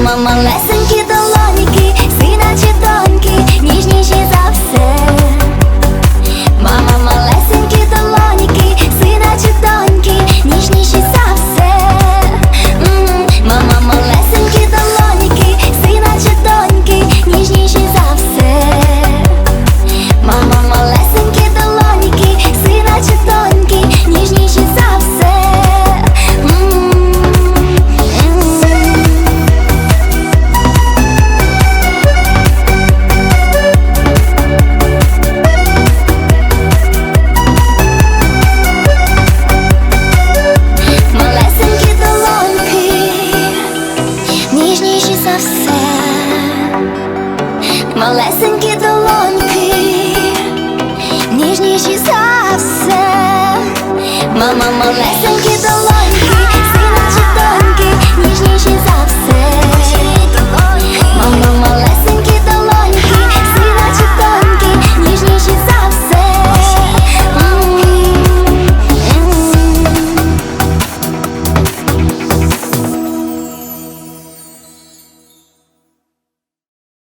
mama lesson все, малесенькі долонки, ніжніші за все, мама малесенькі